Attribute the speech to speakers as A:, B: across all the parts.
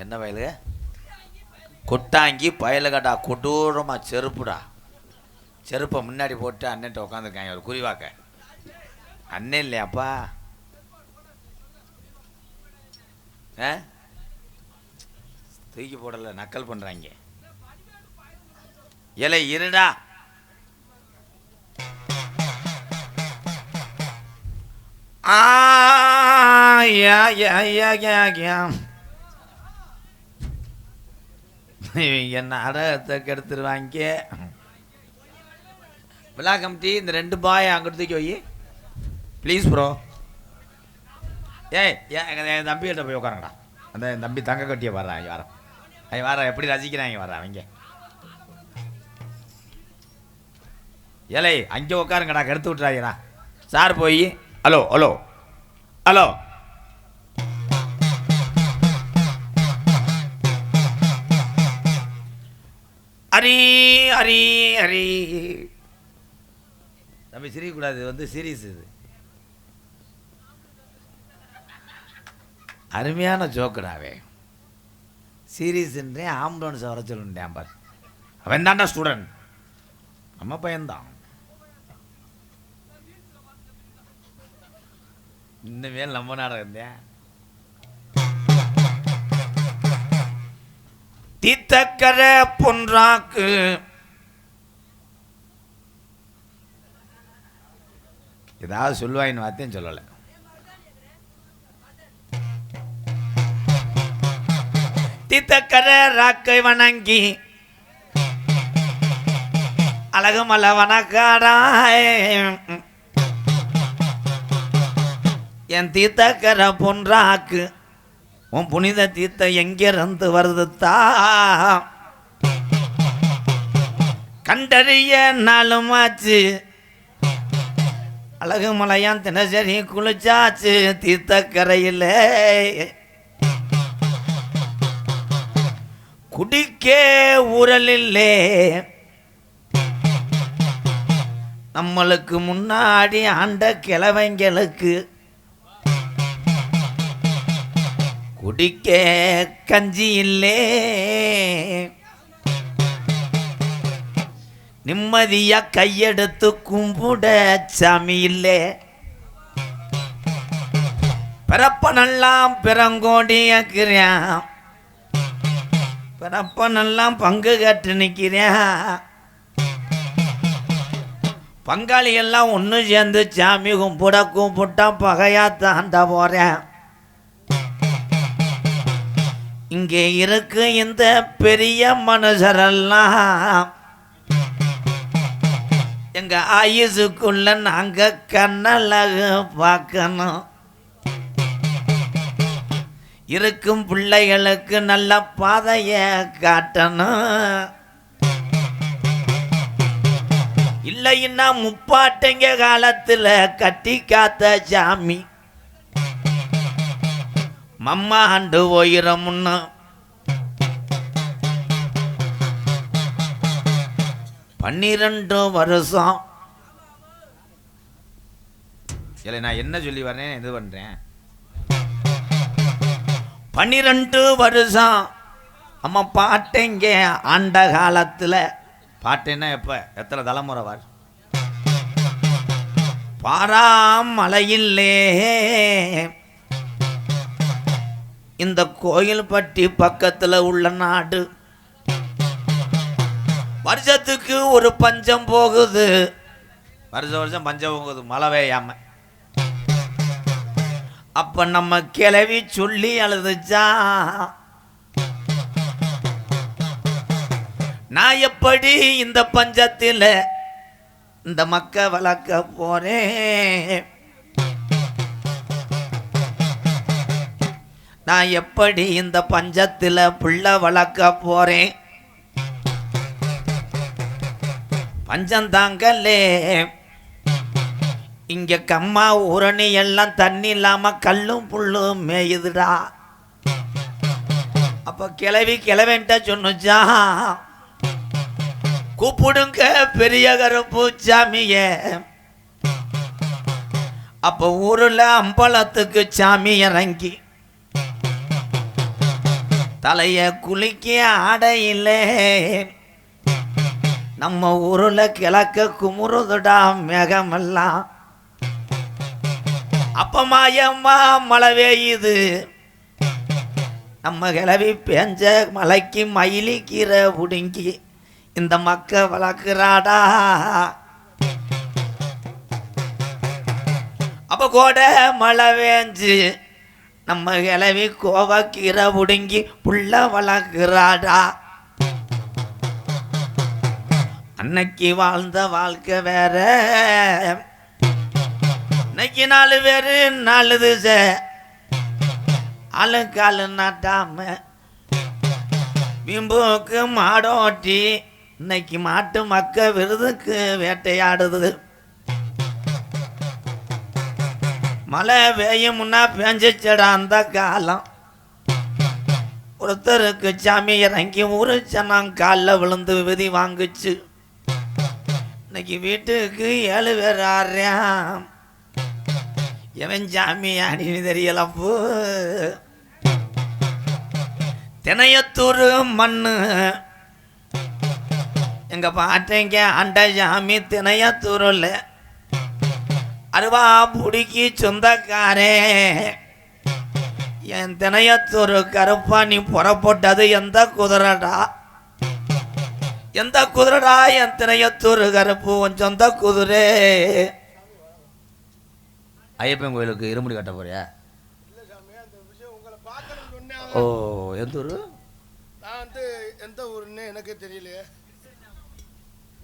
A: என்ன வயலு? கொட்டாங்கி பயலுகடா கொடூரமாக செருப்புடா. செருப்பை முன்னாடி போட்டு அண்ணன்ட்ட உட்காந்துருக்காங்க ஒரு குறிவாக்க அண்ணன் இல்லையாப்பா? ஆ? தூக்கி போடலை நக்கல் பண்ணுறாங்க இலை இருடா. ஆ யா யா யா யா. என்ன அடத்தை கெடுத்துருவாங்க? விழா கமிட்டி இந்த ரெண்டு பாய் அங்கிட்டு தூக்கி வை. ப்ளீஸ் ப்ரோ ஏய் ஏன் என் தம்பிகிட்ட போய் உட்காருங்கடா அந்த என் தம்பி தங்க கட்டியை வர்றான் இங்க வரேன் அவன் வர எப்படி ரசிக்கிறாங்க வர அவங்க ஏலே அங்கே உட்காருங்கடா கெடுத்து விட்றாங்கடா சார் போய் hello hello hello Hari Hari Hari. தம்பி சிரிக்கக்கூடாது இது வந்து சீரியஸ் இது. அருமையான ஜோக்குடாவே. சீரியஸ்ன்றே ஆம்புலன்ஸ் வர சொல்லுண்டேன் பார். அவன் தான்டா ஸ்டூடெண்ட் நம்ம பையன்தான். இனிமேல் நம்ம நாடகம் இருந்தேன் இத்தக்கர பொன்றாக்கு. ஏதாவது சொல்லுவாயின் வார்த்தையும் சொல்லலை. தித்தக்கர ராக்கை வணங்கி அழகுமல வணக்காடாய் என் தீத்தக்கர பொன்றாக்கு. உன் புனித தீர்த்த எங்கிருந்து வருது தா கண்டறிய நாளுமாச்சு. அழகு மலையான் தினசரி குளிச்சாச்சு தீர்த்தக்கரையில். குடிக்கே ஊரலில்லே நம்மளுக்கு முன்னாடி ஆண்ட கிழவைங்களுக்கு குடிக்க கஞ்சி இல்லே. நிம்மதியா கையெடுத்து கும்பிட சாமி இல்லே. பிறப்பனெல்லாம் பிறங்கோடியாக்குறேன் பிறப்பனெல்லாம் பங்கு கட்டு நிற்கிறேன் பங்காளிகள்லாம் ஒன்று சேர்ந்து சாமி கும்பிட கும்பிட்டா பகையா தாண்ட போகிறேன் இங்கே இருக்கு இந்த பெரிய மனுஷரெல்லாம். எங்க ஆயுசுக்குள்ள நாங்க கண்ணழகு பார்க்கணும். இருக்கும் பிள்ளைகளுக்கு நல்ல பாதைய காட்டணும். இல்லைன்னா முப்பாட்டைங்க காலத்துல கட்டி காத்த சாமி. மம்மா ஆண்டு போயிரமுன்னு பன்னிரெண்டு வருஷம். இல்லை நான் என்ன சொல்லி வரேன் இது பண்ணுறேன் பன்னிரெண்டு வருஷம். அம்மா பாட்டைங்க ஆண்ட காலத்தில். பாட்டுன்னா எப்போ? எத்தனை தலைமுறை வார் பாராம் மலையில்லே இந்த கோயில்பட்டி பக்கத்தில் உள்ள நாடு. வருஷத்துக்கு ஒரு பஞ்சம் போகுது. வருஷம் வருஷம் பஞ்சம் போகுது மழை பெய்யாம. அப்ப நம்ம கிளவி சொல்லி அழுதுச்சா? நான் எப்படி இந்த பஞ்சத்தில் இந்த மக்க வளர்க்க போறேன்? நான் எப்படி இந்த பஞ்சத்தில் புள்ள வளர்க்க போறேன்? பஞ்சந்தாங்கல்லே இங்கே இங்க கம்மா உரணி எல்லாம் தண்ணி இல்லாம கல்லும் புல்லும் மேயுதுடா. அப்ப கிளவி கிளவன்ட்ட சொன்னுச்சா? கூப்பிடுங்க பெரிய கருப்பு சாமிய அப்ப ஊரில் அம்பலத்துக்கு சாமி இறங்கி. தலைய குளிக்க ஆடையிலே. நம்ம ஊருல கிழக்க குமுறுதுடா மேகமெல்லாம். அப்ப மாயம்மா மழை பெய்யுது. நம்ம கிளவி பெஞ்ச மலைக்கு மயிலிக்கிற கீரை புடுங்கி இந்த மக்க வளர்க்குறாடா. அப்போ கூட மழை வேஞ்சு நம்ம கிளவி கோவக்கீரை புடுங்கி புள்ள வளர்க்குறாடா. அன்னைக்கு வாழ்ந்த வாழ்க்கை வேற. இன்னைக்கு நாலு பேரு நாலு திசை. ஆளுக்காலு நாட்டாம. பிம்புக்கு மாடோட்டி. இன்னைக்கு மாட்டு மக்க விருதுக்கு வேட்டையாடுது. மழை பெய்யும்னா பெஞ்சிச்சடா அந்த காலம். ஒருத்தருக்கு சாமி இறங்கி உரிச்சனாம் காலில் விழுந்து விதி வாங்குச்சு. இன்னைக்கு வீட்டுக்கு ஏழு பேர் ஆடுறான் எவன் சாமி அணின்னு தெரியலப்பு தினையத்தூர் மண்ணு. எங்க பாட்டைங்க அண்ட சாமி தினையத்தூரில் அருவா புடிக்கி சொந்தக்காரே. என் தினையத்தூர் கருப்பா நீ புறப்பட்டது எந்த குதிரடா? எந்த குதிரடா என் தினையத்தூர் கருப்பு உன் சொந்த குதிரை? ஐயப்பன் கோயிலுக்கு இருமுடி கட்ட போறியா? ஓ எந்த ஊர்?
B: நான் வந்து எந்த ஊருன்னு எனக்கே தெரியலையே.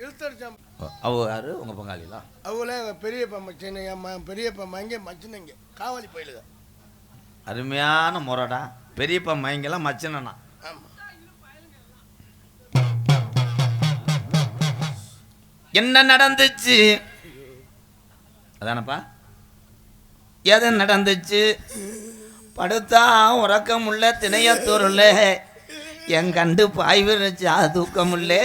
B: இழுத்தடிச்சாம்
A: அவ யாரு? உங்க பங்காளிலாம்
B: அவங்களே பெரியப்பா மச்சின என் ம பெரியப்பா மங்க மச்சினங்க காவலி பயிலுங்க
A: அருமையான முறைடா பெரியப்பா மைங்கெல்லாம் மச்சினண்ணா என்ன நடந்துச்சு? அதானப்பா. எது நடந்துச்சு? படுத்தா உறக்கமுள்ள திணையத்தூர்ல. என் கண்டு விரிச்சா தூக்கமுல்லே!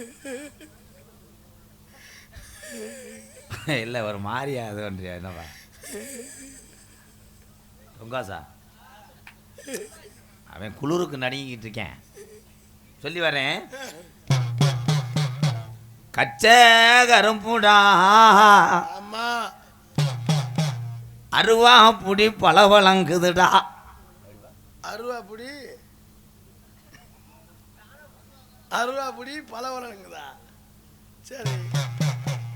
A: இல்ல ஒரு மாதிரியா அது ஒன்றியா என்னப்பா? பொங்காசா? அவன் குளிருக்கு நடுங்கிட்டு இருக்கேன். சொல்லி வரேன். கச்ச கரும்புடா. அருவா புடி பளபளங்குதுடா.
B: அருவாப்புடி அருவாப்புடி பல வளருங்குதா சரி.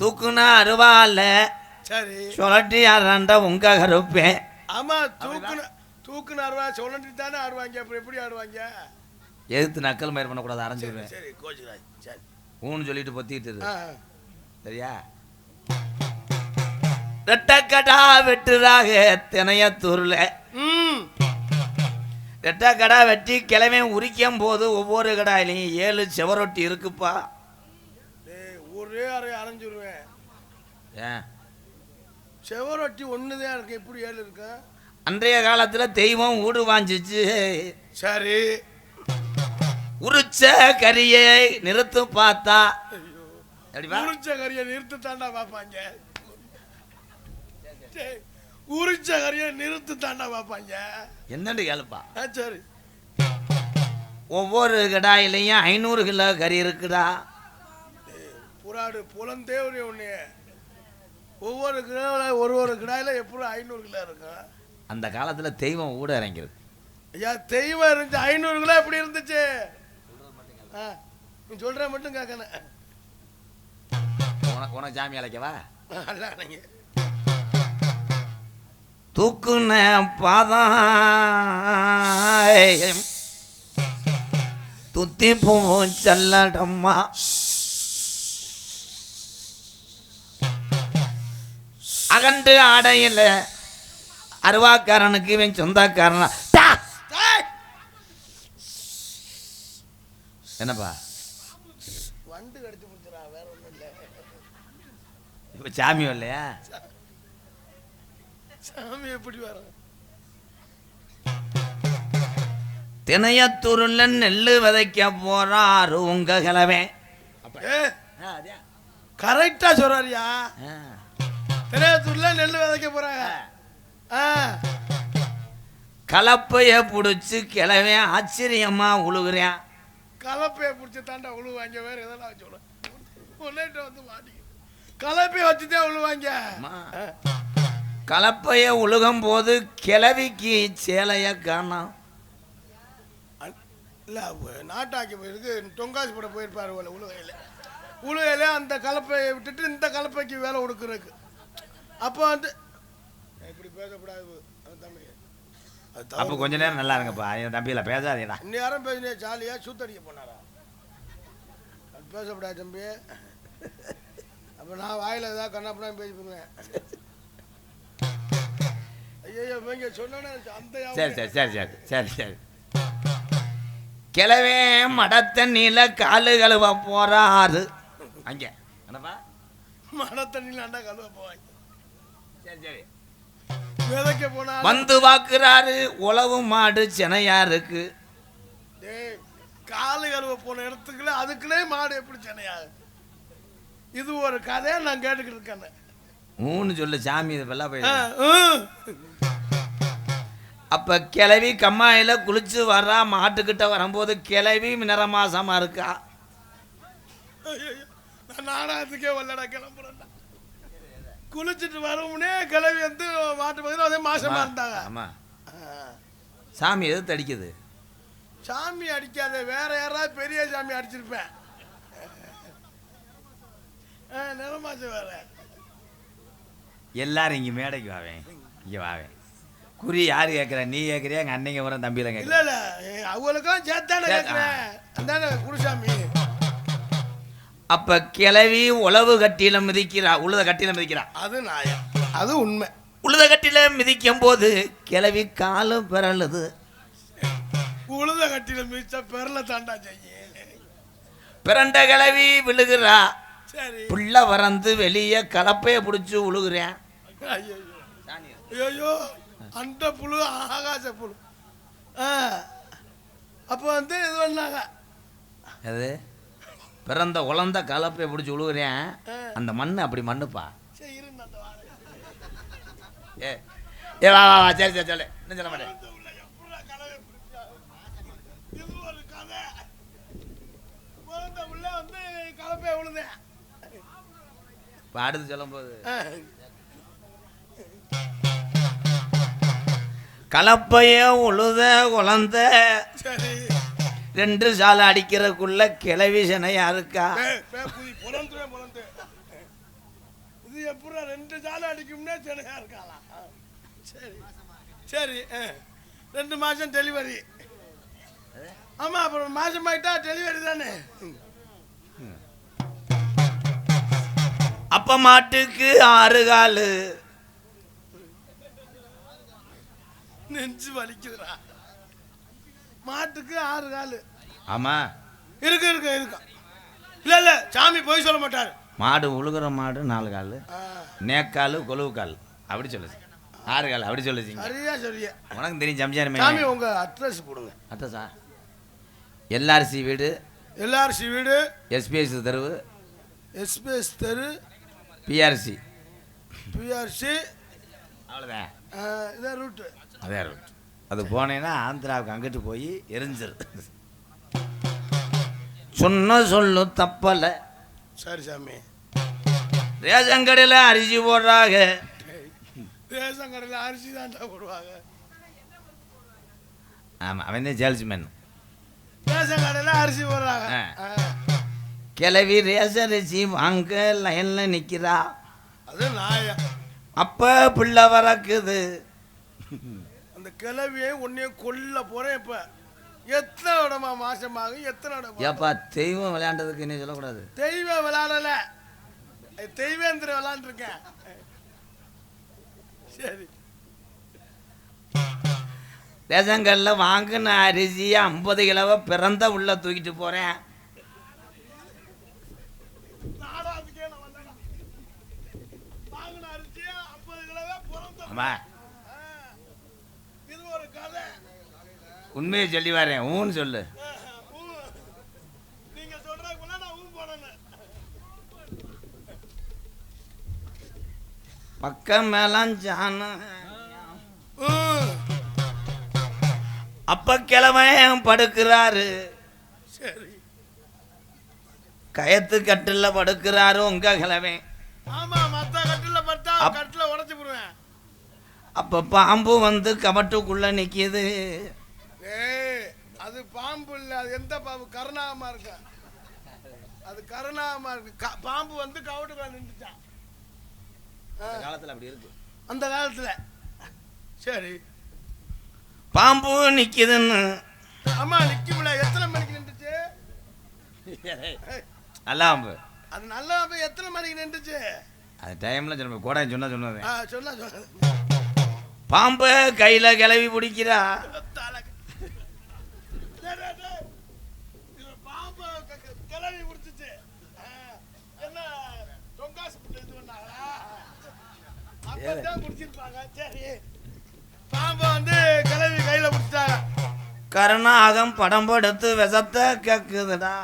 A: தூக்குனா அருவால
B: சரி.
A: சுழட்டி அரண்ட உங்க கருப்பேன்
B: ஆமாம் தூக்குன தூக்குன அருவா சொல்லி தானே ஆடுவாங்க அப்புறம் எப்படி ஆடுவாங்க?
A: எதிர்த்து நக்கல் மயிர் பண்ணக்கூடாது அரைஞ்சிருவேன்
B: சரி கோச்சுக்கிறாய் சரி.
A: ஊன்னு சொல்லிட்டு பொத்திட்டு இரு. சரியா? ரெட்டக்கடா வெட்டுறாக தினையத்தூர்ல
B: ம்.
A: ரெட்டக்கடா வெட்டி கிழமை உரிக்கும் போது ஒவ்வொரு கடாயிலையும் ஏழு செவரொட்டி இருக்குப்பா.
B: ஒரே அறை அரைஞ்சிருவேன்.
A: ஏன்
B: செவரொட்டி ஒன்று தான் இருக்கு எப்படி ஏழு இருக்கு?
A: அன்றைய காலத்துல தெய்வம் ஊடு வாஞ்சிச்சு.
B: சரி.
A: உரிச்ச கரியை நிறுத்து பார்த்தா.
B: உரிச்ச கறியை நிறுத்து தாண்டா பார்ப்பாங்க டேய், உரிச்ச கறியை நிறுத்து தாண்டா பார்ப்பாங்க
A: என்னன்னு கேளுப்பா?
B: சரி.
A: ஒவ்வொரு கடாயிலையும் ஐநூறு கிலோ கறி இருக்குடா.
B: புறாடு புலந்தே ஒரு ஒன்று ஒவ்வொரு கிலோவில் ஒரு ஒரு கிடாயில் எப்படி ஐநூறு கிலோ இருக்கும்?
A: அந்த காலத்துல தெய்வம் ஊட இறங்கிருக்கு
B: ஐயா தெய்வம் இருந்துச்சு ஐநூறு கிலோ எப்படி இருந்துச்சு? ஆ நீ சொல்கிற மட்டும் கேட்கணும்
A: உனக்கு உனக்கு சாமி அழைக்கவா?
B: அல்ல நீங்கள்
A: தூக்குன பாதம் துத்தி போவோம் செல்லடம்மா அகண்டு ஆடையில் அருவாக்காரனுக்கு இவன் சொந்தக்காரனா! என்னப்பா?
B: வண்டு கடிச்சு
A: இப்போ சாமி வரலையா
B: சாமி எப்படி வரும்
A: தினையத்தூருல நெல்லு விதைக்க போறாரு உங்க
B: ஏ கரெக்டா சொல்றாரியா. திரையத்தூர்ல நெல் விதைக்க போறாங்க. ஆ.
A: கலப்பைய பிடிச்சி கிளவே ஆச்சரியமா உழுகுறேன்
B: கலப்பையை பிடிச்சி தாண்டா உழுவாங்க வேற எதெல்லாம் சொல்ல உன்னிட்ட வந்து மாட்டிக்க கலப்பையை வச்சுதான் உழுவாங்க.
A: கலப்பைய உழுகும் போது கிளவிக்கு சேலைய காணோம்
B: இல்லை நாட்டாக்கி போயிருக்கு. தொங்காசு போட போயிருப்பாரு போல உழுகையில். உழுகையில் அந்த கலப்பையை விட்டுட்டு இந்த கலப்பைக்கு வேலை கொடுக்குறதுக்கு. அப்போ வந்து இப்படி பேசக்கூடாது அது தம்பி அது தவறு.
A: அப்போ கொஞ்ச நேரம் நல்லா இருங்கப்பா. என் தம்பியில் பேசாதீடா.
B: இந்நேரம் பேசினே ஜாலியாக சூத்தடிக்க போனாரா? பேசக்கூடாது தம்பி. அப்போ நான் வாயில் ஏதாவது கண்ணாப்பண்ணா பேசி போவேன்
A: சரி சரி சரி சரி சரி சரி. கிளவே மடத்தண்ணியில் காலு கழுவ போறாரு. அங்கே என்னப்பா?
B: மழை தண்ணியில் கழுவ போவாங்க
A: சரி சரி. வந்து பார்க்குறாரு உழவு மாடு செனையா இருக்கு
B: காலு கழுவ போன இடத்துக்குள்ள அதுக்குள்ளே மாடு எப்படி சென்னையாது இது ஒரு கதையை நான் கேட்டுக்கிட்டு இருக்கேன்.
A: மூணு சொல்லு சாமி இது வெள்ளா போய். அப்ப கிளவி கம்மாயில குளிச்சு வர்றா மாட்டுக்கிட்ட வரும்போது கிளவி நிறமாசமா இருக்கா?
B: நாடகத்துக்கே வரலடா கிளம்புறேன்டா. குளிச்சுட்டு வரவுனே கிளவி வந்து மாட்டு பகுதியில் அதே மாசமா இருந்தாங்க.
A: ஆமா.
B: ஆ.
A: சாமி எது தடிக்குது?
B: சாமி அடிக்காத வேற யாராவது பெரிய சாமி அடிச்சிருப்பேன். ஆ, நிறமாசம் வேற.
A: எல்லாரும் இங்க மேடைக்கு வாவேன் இங்க வாவேன். குறி யாரு கேட்குற? நீ கேட்குறியா? எங்க அன்னைங்க வர தம்பியில
B: இல்ல
A: கேட்குற
B: இல்ல. ஏ, அவங்களுக்கும் சேர்த்தானே
A: சரி,
B: கேட்கிறேன். அதானே குருசாமி.
A: அப்ப கிளவி உழவு கட்டியில மிதிக்கிறா உழுத கட்டியில மிதிக்கிறா.
B: அது நியாயம். அது உண்மை.
A: உழுத கட்டியில மிதிக்கும் போது கிளவி காலும் பிறழுது
B: உழுத கட்டில மிச்ச பெரல தாண்டா செய்ய
A: பிறண்ட கிளவி விழுகிறா.
B: சரி.
A: புள்ள வறந்து வெளியே கலப்பைய பிடிச்சி உழுகுறேன்.
B: ஐயோ ஐயோ அந்த புழு ஆகாச புழு. அப்போ வந்து இது பண்ணாங்க
A: அது பிறந்த உலர்ந்த கலப்பைய பிடிச்சி உழுகுறேன்
B: ஆ.
A: அந்த மண் அப்படி மண்ணுப்பா. ஏ ஏ வா வா சரி சரி சொல்லு. என்ன சொல்ல மாட்டேன்.
B: உள்ள எப்படிடா கலவை கலப்பைய
A: உழுத
B: சரி.
A: ரெண்டு சாலை அடிக்கிறதுக்குள்ள கிளவி சனையா இருக்கா?
B: ரெண்டு ஜாலம் அடிக்கும்னே சென்னையா இருக்காளா? சரி. சரி. ரெண்டு மாசம் டெலிவரி ஆமா அப்புறம் மாசம் ஆயிட்டா டெலிவரி தானே?
A: அப்ப மாட்டுக்கு ஆறு காலு.
B: நெஞ்சு வலிக்குதுடா. மாட்டுக்கு ஆறு காலு.
A: ஆமா.
B: இருக்கு இருக்கு இருக்கு. இல்ல இல்ல சாமி போய் சொல்ல மாட்டாரு.
A: மாடு உழுகுற மாடு நாலு கால். நேக்கால் கொழுவு கால். அப்படி சொல்லுச்சு ஆறு கால் அப்படி சொல்லுச்சிங்க
B: சரியா சரியா
A: உனக்கு தெரியும் சம்சாரம்.
B: சாமி உங்க அட்ரஸ் கொடுங்க.
A: அத்தா எல்ஆர்சி வீடு.
B: எல்ஆர்சி வீடு.
A: எஸ்பிஎஸ் தெருவு.
B: எஸ்பிஎஸ் தெரு.
A: பிஆர்சி.
B: பிஆர்சி.
A: அவ்வளோதான்
B: இதான் ரூட்டு.
A: அதே. அது போனேன்னா ஆந்திராவுக்கு அங்கிட்டு போய் எரிஞ்சிரு சொன்ன சொல்லு தப்பல
B: சரி சாமி.
A: ரேஷன் கடையில் அரிசி போடுறாங்க.
B: ரேஷன் கடையில் அரிசி தான்டா போடுவாங்க.
A: ஆமாம் அவன் தான் சேல்ஸ்மேன்
B: ரேஷன் கடையில் அரிசி போடுறாங்க.
A: கிளவி ரேஷன் அரிசி வாங்க லைனில் நிற்கிறா
B: அது நாய.
A: அப்போ பிள்ளை வரக்குது.
B: கிளவியை உன்னையும் கொல்ல போறேன் இப்ப. எத்தனை இடமா மாசமாகும்? எத்தனை இடம்
A: ஏப்பா தெய்வம் விளையாண்டதுக்கு நீ சொல்லக்கூடாது.
B: தெய்வம் விளையாடல. தெய்வேந்திர விளையாண்டுருக்கேன். சரி.
A: கடையில் வாங்கின அரிசியை ஐம்பது கிலோவை பிறந்த உள்ள தூக்கிட்டு போகிறேன்
B: நாடாத்துக்கே நான் வந்தேன் வாங்கின அரிசியை ஐம்பது கிலோவே பிறந்த
A: ஆமாம்
B: ஆ. இது ஒரு கதை
A: உண்மையை சொல்லி வரேன். ஊன்னு சொல்லு. பக்கம் மேலாம். அப்ப கிழமை படுக்கிறாரு.
B: சரி.
A: கயத்து கட்டில்ல படுக்கிறாரு உங்க கிழமை
B: ஆமா மத்த கட்டில பட்டா
A: அப்-
B: கட்டில உடைச்சு போடுவேன்.
A: அப்ப பாம்பு வந்து கபட்டுக்குள்ள நிக்கிது.
B: அது பாம்பு இல்ல அது எந்த பாம்பு? கருணாகமா இருக்கு. அது கருணாகமா இருக்கு. பாம்பு வந்து கவுட்டுக்குள்ள நின்றுச்சான்
A: காலத்துல அப்படி இருக்கு.
B: அந்த காலத்துல. சரி.
A: பாம்பு நிக்குதுன்னு.
B: அம்மா நிக்கும்ல. எத்தனை மணிக்கு நின்றுச்சு?
A: நல்லா
B: அது நல்லா எத்தனை மணிக்கு நின்றுச்சு?
A: அது டைம்ல சொன்ன கோடாய் சொன்னா சொன்னது
B: சொன்னா சொன்னா.
A: பாம்பு கையில கிளவி பிடிக்கிறா
B: தலை. டேய், டேய், டேய். இது பாம்பு க- க- கிளவி பிடிச்சிச்சு. ஆ, என்ன டொங்காசு புட்டு இது பண்ணாங்களா? அப்பதான் பிடிச்சிருப்பாங்க. சரி. பாம்பை வந்து கிளவி கையில பிடிச்சிட்டாங்க.
A: கருணாகம் படம் படுத்து விஷத்தை கேக்குதுடா.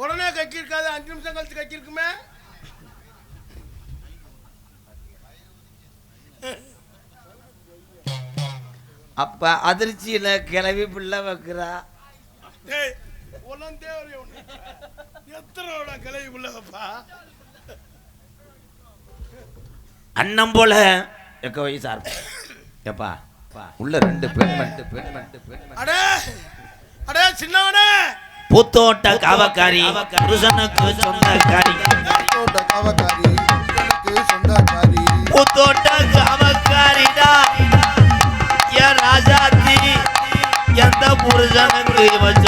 B: உடனே கக்கிருக்காது. அஞ்சு நிமிஷம் கழிச்சு கக்கிருக்குமே.
A: அப்ப அதிர்ச்சியில கிளவி பிள்ளை வைக்கிறா.
B: டேய் உலந்தே ஒரு இவனு.
A: அண்ணன் போல எக்க வயசா எப்பா உள்ள ரெண்டு பெண்மண் பெண்மண்
B: அடே அடே சின்னவனே.
A: பூத்தோட்ட காவக்காரி புருஷனுக்கு சொந்தக்காரி.
C: தோட்ட காவக்காரி சொந்தக்காரி.
A: பூத்தோட்ட காவக்காரிடா. என் ராஜாத்தி எந்த புருஷனுக்கு இவன்